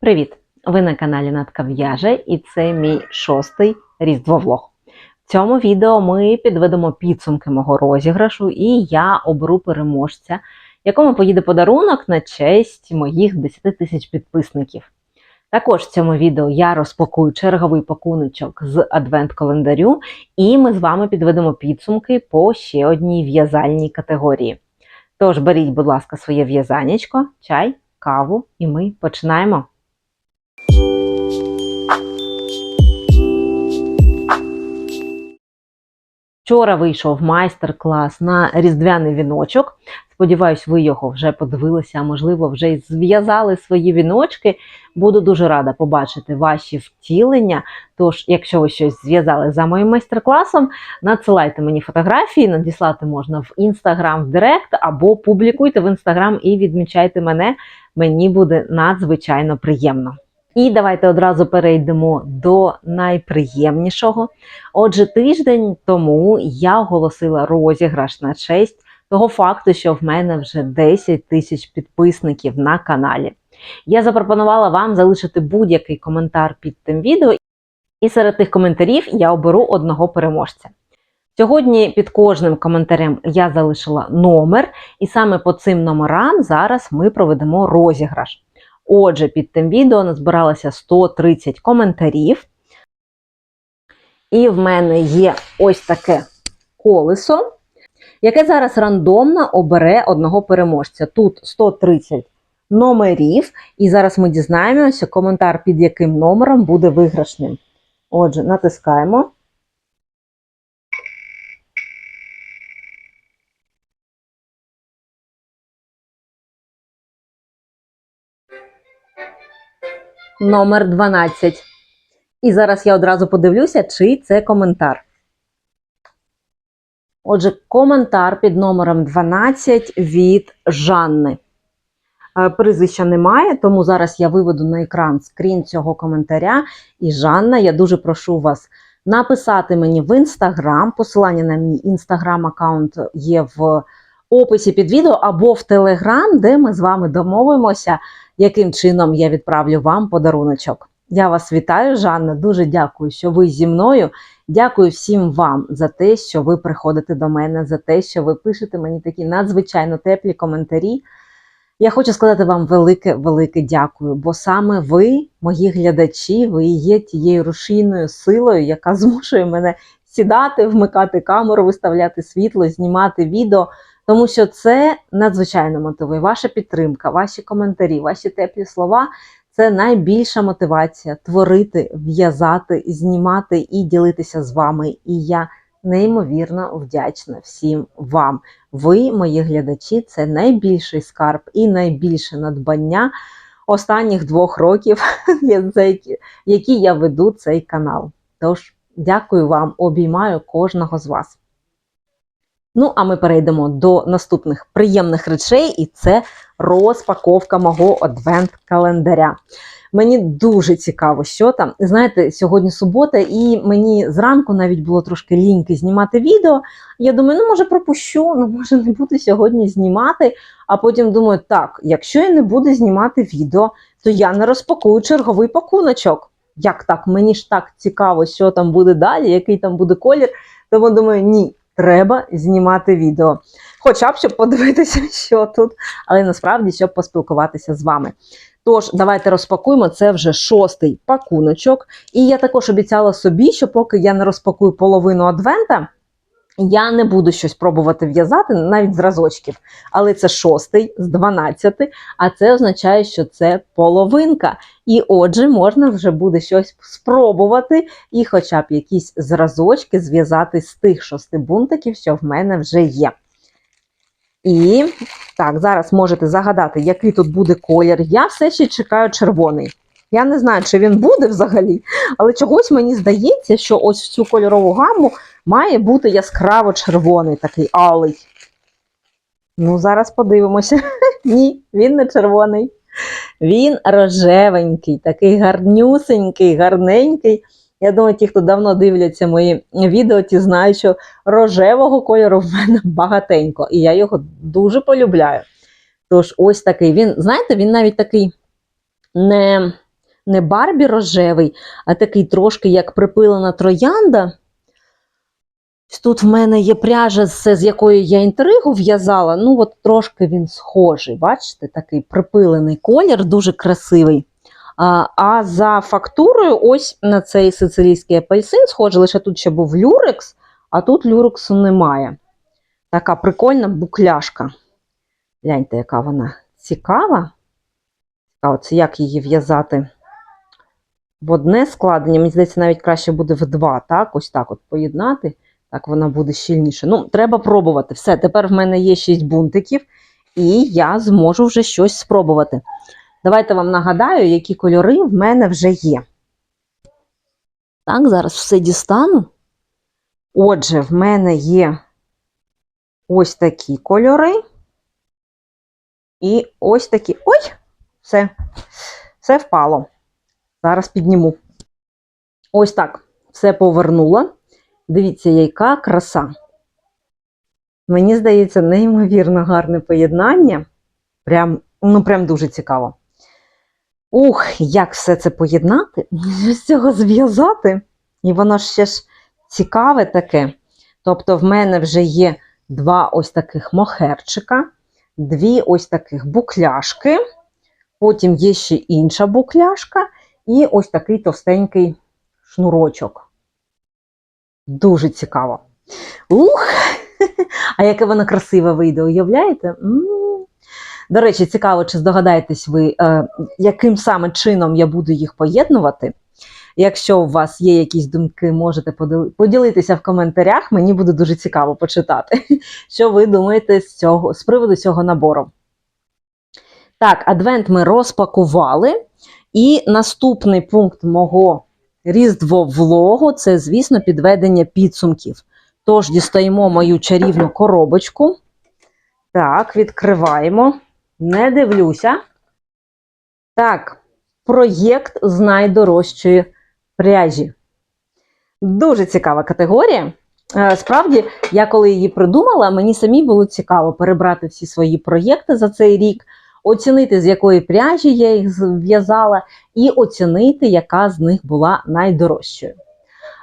Привіт! Ви на каналі Натка В'яже і це мій шостий різдвовлог. В цьому відео ми підведемо підсумки мого розіграшу і я оберу переможця, якому поїде подарунок на честь моїх 10 тисяч підписників. Також в цьому відео я розпакую черговий пакуночок з адвент-календарю, і ми з вами підведемо підсумки по ще одній в'язальній категорії. Тож беріть, будь ласка, своє в'язанечко, чай, каву, і ми починаємо. Вчора вийшов майстер-клас на різдвяний віночок. Сподіваюсь, ви його вже подивилися, можливо, вже й зв'язали свої віночки. Буду дуже рада побачити ваші втілення. Тож, якщо ви щось зв'язали за моїм майстер-класом, надсилайте мені фотографії, надіслати можна в інстаграм в Директ або публікуйте в інстаграм і відмічайте мене. Мені буде надзвичайно приємно. І давайте одразу перейдемо до найприємнішого. Отже, тиждень тому я оголосила розіграш на честь того факту, що в мене вже 10 тисяч підписників на каналі. Я запропонувала вам залишити будь-який коментар під тим відео, і серед тих коментарів я оберу одного переможця. Сьогодні під кожним коментарем я залишила номер, і саме по цим номерам зараз ми проведемо розіграш. Отже, під тим відео назбиралося 130 коментарів. І в мене є ось таке колесо, яке зараз рандомно обере одного переможця. Тут 130 номерів, і зараз ми дізнаємося, коментар під яким номером буде виграшним. Отже, натискаємо. Номер 12. І зараз я одразу подивлюся, чий це коментар. Отже, коментар під номером 12 від Жанни. Е, Прізвища немає, тому зараз я виведу на екран скрін цього коментаря. І Жанна, я дуже прошу вас написати мені в інстаграм. Посилання на мій інстаграм-аккаунт є в описі під відео або в Телеграм, де ми з вами домовимося, яким чином я відправлю вам подаруночок. Я вас вітаю, Жанна. Дуже дякую, що ви зі мною. Дякую всім вам за те, що ви приходите до мене, за те, що ви пишете мені такі надзвичайно теплі коментарі. Я хочу сказати вам велике-велике дякую, бо саме ви, мої глядачі, ви є тією рушійною силою, яка змушує мене сідати, вмикати камеру, виставляти світло, знімати відео. Тому що це надзвичайно мотивує. Ваша підтримка, ваші коментарі, ваші теплі слова це найбільша мотивація творити, в'язати, знімати і ділитися з вами. І я неймовірно вдячна всім вам. Ви, мої глядачі, це найбільший скарб і найбільше надбання останніх двох років, які я веду цей канал. Тож, дякую вам, обіймаю кожного з вас. Ну, а ми перейдемо до наступних приємних речей, і це розпаковка мого адвент-календаря. Мені дуже цікаво, що там. Знаєте, сьогодні субота, і мені зранку навіть було трошки ліньки знімати відео. Я думаю, ну може пропущу, ну може не буду сьогодні знімати. А потім думаю, так, якщо я не буду знімати відео, то я не розпакую черговий пакуночок. Як так? Мені ж так цікаво, що там буде далі, який там буде колір. Тому думаю, ні треба знімати відео. Хоча б щоб подивитися, що тут, але насправді, щоб поспілкуватися з вами. Тож, давайте розпакуємо. Це вже шостий пакуночок. І я також обіцяла собі, що поки я не розпакую половину адвента, я не буду щось пробувати в'язати, навіть зразочків. Але це шостий з 12, а це означає, що це половинка. І отже, можна вже буде щось спробувати, і хоча б якісь зразочки зв'язати з тих шости бунтиків, що в мене вже є. І так, зараз можете загадати, який тут буде колір. Я все ще чекаю червоний. Я не знаю, чи він буде взагалі, але чогось мені здається, що ось в цю кольорову гаму має бути яскраво червоний, такий алий. Ну, зараз подивимося. Ні, він не червоний. Він рожевенький, такий гарнюсенький, гарненький. Я думаю, ті, хто давно дивляться мої відео, ті знають, що рожевого кольору в мене багатенько, і я його дуже полюбляю. Тож, ось такий він, знаєте, він навіть такий не не Барбі рожевий, а такий трошки як припилена троянда. Тут в мене є пряжа, з, якою я інтригу в'язала. Ну, от трошки він схожий. Бачите, такий припилений колір, дуже красивий. А, а за фактурою, ось на цей сицилійський апельсин схожий, лише тут ще був люрекс, а тут люрексу немає. Така прикольна букляшка. Гляньте, яка вона цікава. Це як її в'язати в одне складення. Мені здається, навіть краще буде в два, так? Ось так от поєднати. Так вона буде щільніше. Ну, треба пробувати. Все, тепер в мене є 6 бунтиків, і я зможу вже щось спробувати. Давайте вам нагадаю, які кольори в мене вже є. Так, зараз все дістану. Отже, в мене є ось такі кольори. І ось такі. Ой! Все, все впало. Зараз підніму. Ось так. Все повернула. Дивіться, яка краса. Мені здається, неймовірно гарне поєднання. Прям, ну, прям дуже цікаво. Ух, як все це поєднати, з цього зв'язати. І воно ще ж цікаве таке. Тобто, в мене вже є два ось таких мохерчика, дві ось таких букляшки, потім є ще інша букляшка, і ось такий товстенький шнурочок. Дуже цікаво. Ух! А яке воно красиве вийде, уявляєте? До речі, цікаво, чи здогадаєтесь ви, е, яким саме чином я буду їх поєднувати. Якщо у вас є якісь думки, можете поділитися в коментарях. Мені буде дуже цікаво почитати, що ви думаєте з, цього, з приводу цього набору. Так, адвент ми розпакували. І наступний пункт мого різдвовлогу це, звісно, підведення підсумків. Тож дістаємо мою чарівну коробочку. Так, відкриваємо. Не дивлюся. Так, проєкт з найдорожчої пряжі. Дуже цікава категорія. Е, Справді, я коли її придумала, мені самі було цікаво перебрати всі свої проєкти за цей рік, оцінити, з якої пряжі я їх зв'язала, і оцінити, яка з них була найдорожчою.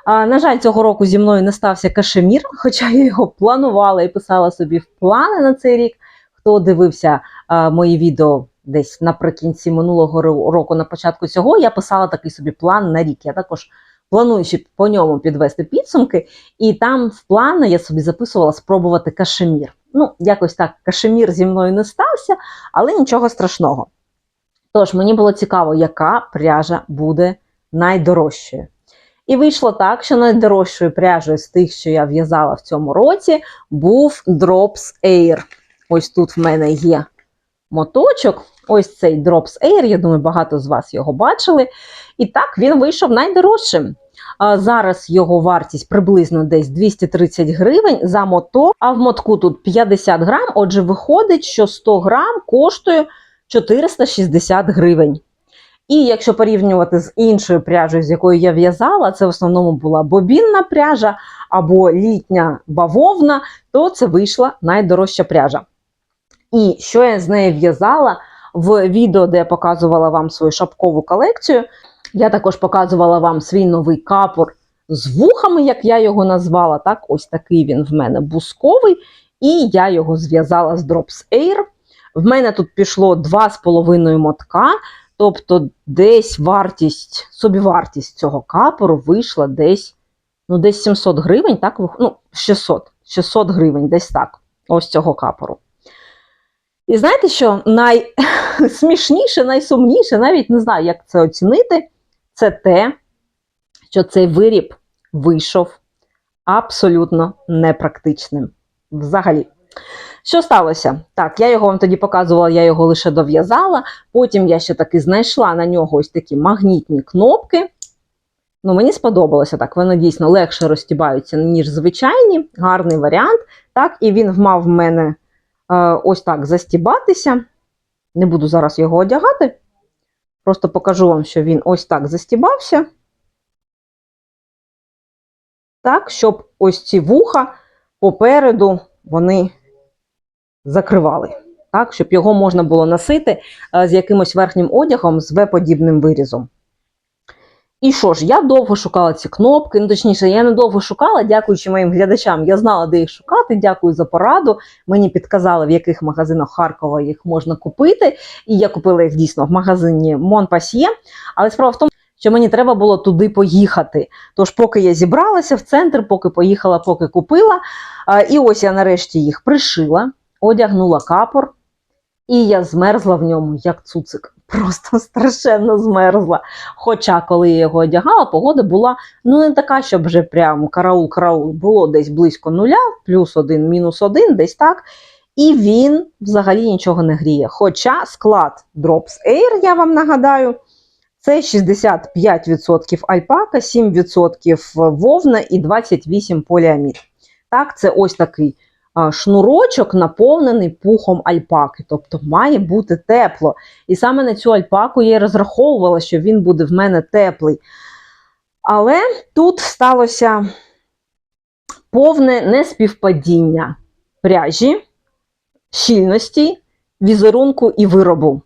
А, на жаль, цього року зі мною не стався кашемір, хоча я його планувала і писала собі в плани на цей рік. Хто дивився а, мої відео десь наприкінці минулого року, на початку цього, я писала такий собі план на рік. Я також планую ще по ньому підвести підсумки, і там в плани я собі записувала спробувати кашемір. Ну, якось так, кашемір зі мною не стався, але нічого страшного. Тож, мені було цікаво, яка пряжа буде найдорожчою. І вийшло так, що найдорожчою пряжею з тих, що я в'язала в цьому році, був Drops Air. Ось тут в мене є моточок. Ось цей Drops Air, я думаю, багато з вас його бачили. І так, він вийшов найдорожчим. Зараз його вартість приблизно десь 230 гривень за моток, а в мотку тут 50 грам. Отже, виходить, що 100 грам коштує 460 гривень. І якщо порівнювати з іншою пряжею, з якою я в'язала, це в основному була бобінна пряжа або літня бавовна, то це вийшла найдорожча пряжа. І що я з нею в'язала в відео, де я показувала вам свою шапкову колекцію, я також показувала вам свій новий капор з вухами, як я його назвала. Так, ось такий він в мене бусковий, і я його зв'язала з Drops Air. В мене тут пішло 2,5 мотка. Тобто десь вартість, собівартість цього капору вийшла десь, ну, десь 700 гривень, так? Ну, 600, 600 гривень, десь так, ось цього капору. І знаєте, що найсмішніше, найсумніше, навіть не знаю, як це оцінити, це те, що цей виріб вийшов абсолютно непрактичним. Взагалі. Що сталося? Так, я його вам тоді показувала, я його лише дов'язала. Потім я ще таки знайшла на нього ось такі магнітні кнопки. Ну, мені сподобалося так. Вони дійсно легше розтібаються, ніж звичайні. Гарний варіант. Так, і він мав в мене е, ось так застібатися. Не буду зараз його одягати. Просто покажу вам, що він ось так застібався. Так, щоб ось ці вуха попереду вони закривали, так, щоб його можна було носити е, з якимось верхнім одягом з В-подібним вирізом. І що ж, я довго шукала ці кнопки, ну точніше, я не довго шукала, дякуючи моїм глядачам. Я знала, де їх шукати. Дякую за пораду. Мені підказали, в яких магазинах Харкова їх можна купити. І я купила їх дійсно в магазині Монпасьє. Але справа в тому, що мені треба було туди поїхати. Тож, поки я зібралася в центр, поки поїхала, поки купила. І ось я нарешті їх пришила, одягнула капор, і я змерзла в ньому, як цуцик. Просто страшенно змерзла. Хоча, коли я його одягала, погода була ну не така, щоб вже прям караул-караул було десь близько нуля, плюс один, мінус один, десь так. І він взагалі нічого не гріє. Хоча склад Drops Air, я вам нагадаю, це 65% альпака, 7% вовна і 28% поліамід. Так, це ось такий шнурочок, наповнений пухом альпаки, тобто має бути тепло. І саме на цю альпаку я й розраховувала, що він буде в мене теплий. Але тут сталося повне неспівпадіння пряжі, щільності, візерунку і виробу.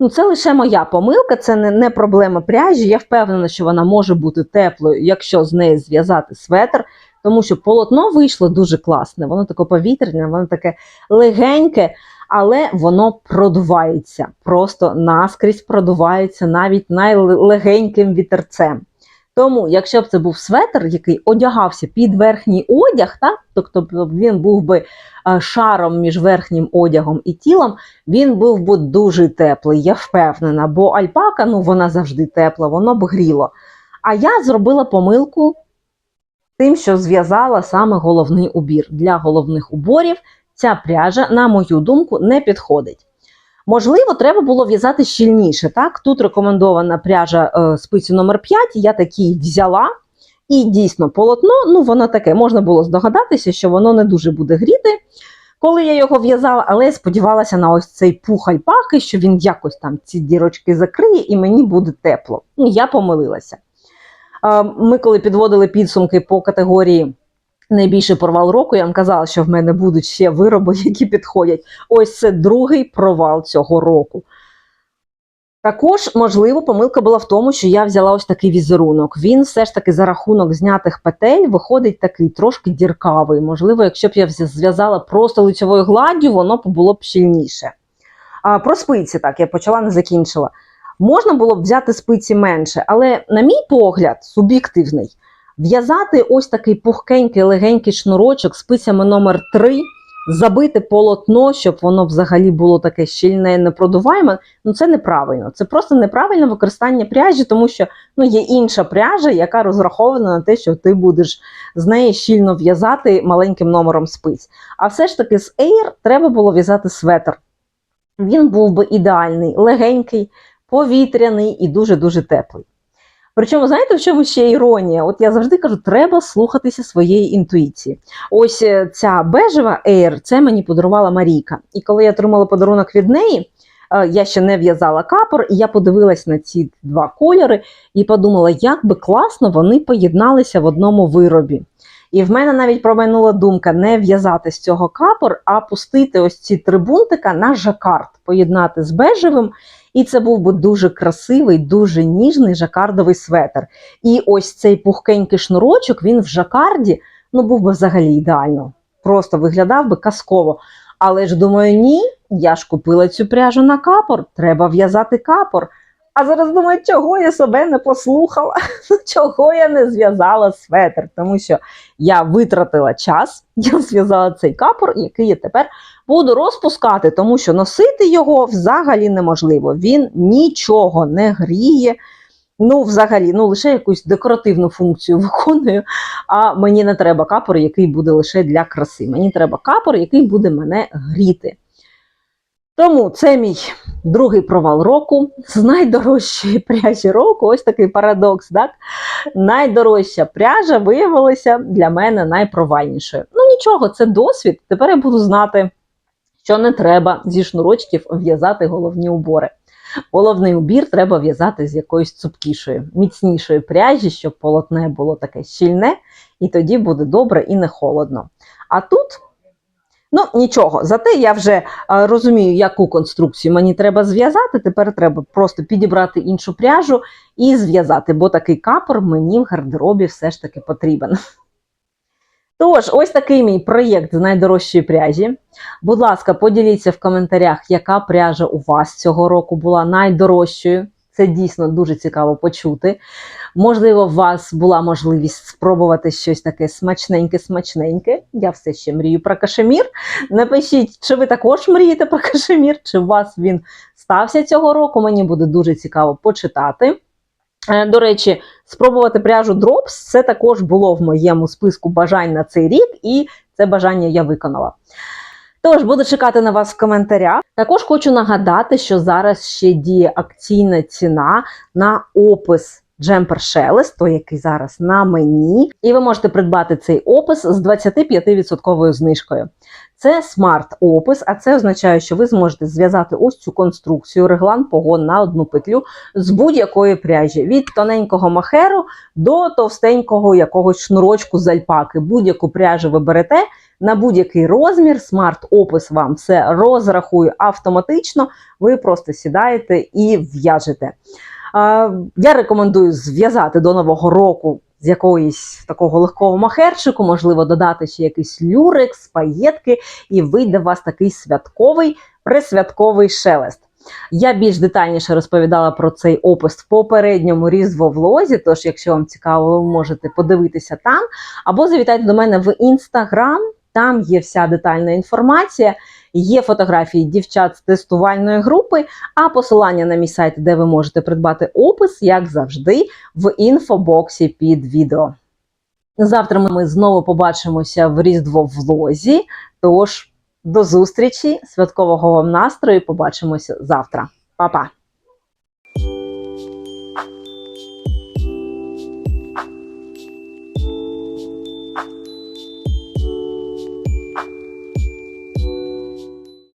Ну, це лише моя помилка, це не, не проблема пряжі. Я впевнена, що вона може бути теплою, якщо з неї зв'язати светр, тому що полотно вийшло дуже класне. Воно таке повітряне, воно таке легеньке, але воно продувається. Просто наскрізь продувається навіть найлегеньким вітерцем. Тому, якщо б це був светр, який одягався під верхній одяг, так? тобто він був би е, шаром між верхнім одягом і тілом, він був би дуже теплий, я впевнена, бо альпака ну, вона завжди тепла, воно б гріло. А я зробила помилку тим, що зв'язала саме головний убір. Для головних уборів ця пряжа, на мою думку, не підходить. Можливо, треба було в'язати щільніше. Так? Тут рекомендована пряжа е, спиці номер 5 я такий взяла. І дійсно, полотно, ну воно таке, можна було здогадатися, що воно не дуже буде гріти, коли я його в'язала, але я сподівалася на ось цей пух альпаки, що він якось там ці дірочки закриє і мені буде тепло. Ну, я помилилася. Ми, коли підводили підсумки по категорії найбільший провал року, я вам казала, що в мене будуть ще вироби, які підходять. Ось це другий провал цього року. Також, можливо, помилка була в тому, що я взяла ось такий візерунок. Він все ж таки за рахунок знятих петель виходить такий трошки діркавий. Можливо, якщо б я зв'язала просто лицьовою гладдю, воно б було б щільніше. А, про спиці, так, я почала, не закінчила. Можна було б взяти спиці менше, але, на мій погляд, суб'єктивний, в'язати ось такий пухкенький, легенький шнурочок спицями номер 3 забити полотно, щоб воно взагалі було таке щільне, непродуваєме, ну це неправильно. Це просто неправильне використання пряжі, тому що ну, є інша пряжа, яка розрахована на те, що ти будеш з неї щільно в'язати маленьким номером спиць. А все ж таки з Air треба було в'язати светр. Він був би ідеальний, легенький, повітряний і дуже-дуже теплий. Причому, знаєте, в чому ще іронія? От я завжди кажу, треба слухатися своєї інтуїції. Ось е, ця бежева Air, це мені подарувала Марійка. І коли я отримала подарунок від неї, е, я ще не в'язала капор, і я подивилась на ці два кольори і подумала, як би класно вони поєдналися в одному виробі. І в мене навіть промайнула думка не в'язати з цього капор, а пустити ось ці три бунтика на жакард, поєднати з бежевим. І це був би дуже красивий, дуже ніжний жакардовий светр. І ось цей пухкенький шнурочок, він в жакарді ну, був би взагалі ідеально. Просто виглядав би казково. Але ж думаю, ні, я ж купила цю пряжу на капор, треба в'язати капор. А зараз думаю, чого я себе не послухала, чого я не зв'язала светр, тому що я витратила час, я зв'язала цей капор, який я тепер буду розпускати, тому що носити його взагалі неможливо. Він нічого не гріє. Ну, взагалі, ну лише якусь декоративну функцію виконує. А мені не треба капор, який буде лише для краси. Мені треба капор, який буде мене гріти. Тому це мій другий провал року з найдорожчої пряжі року. Ось такий парадокс. так? Найдорожча пряжа виявилася для мене найпровальнішою. Ну нічого, це досвід. Тепер я буду знати, що не треба зі шнурочків в'язати головні убори. Головний убір треба в'язати з якоюсь цупкішої, міцнішої пряжі, щоб полотне було таке щільне, і тоді буде добре і не холодно. А тут Ну, нічого, зате я вже е, розумію, яку конструкцію мені треба зв'язати. Тепер треба просто підібрати іншу пряжу і зв'язати, бо такий капор мені в гардеробі все ж таки потрібен. Тож, ось такий мій проєкт з найдорожчої пряжі. Будь ласка, поділіться в коментарях, яка пряжа у вас цього року була найдорожчою. Це дійсно дуже цікаво почути. Можливо, у вас була можливість спробувати щось таке смачненьке-смачненьке. Я все ще мрію про кашемір. Напишіть, чи ви також мрієте про кашемір, чи у вас він стався цього року. Мені буде дуже цікаво почитати. Е, До речі, спробувати пряжу Drops це також було в моєму списку бажань на цей рік, і це бажання я виконала. Тож буду чекати на вас в коментарях. Також хочу нагадати, що зараз ще діє акційна ціна на опис Джемпер Шелест, той, який зараз на мені, і ви можете придбати цей опис з 25% знижкою. Це смарт-опис, а це означає, що ви зможете зв'язати ось цю конструкцію, реглан погон на одну петлю з будь-якої пряжі, від тоненького махеру до товстенького якогось шнурочку з альпаки. Будь-яку пряжу ви берете на будь-який розмір. Смарт-опис вам все розрахує автоматично. Ви просто сідаєте і в'яжете. Я рекомендую зв'язати до нового року з якоїсь такого легкого махерчику, можливо, додати ще якийсь люрик, спаєтки, і вийде у вас такий святковий присвятковий шелест. Я більш детальніше розповідала про цей опис в попередньому різдвовлозі, тож, якщо вам цікаво, ви можете подивитися там, або завітайте до мене в інстаграм. Там є вся детальна інформація, є фотографії дівчат з тестувальної групи, а посилання на мій сайт, де ви можете придбати опис, як завжди, в інфобоксі під відео. Завтра ми знову побачимося в Різдво влозі. Тож до зустрічі, святкового вам настрою. Побачимося завтра. Па-па!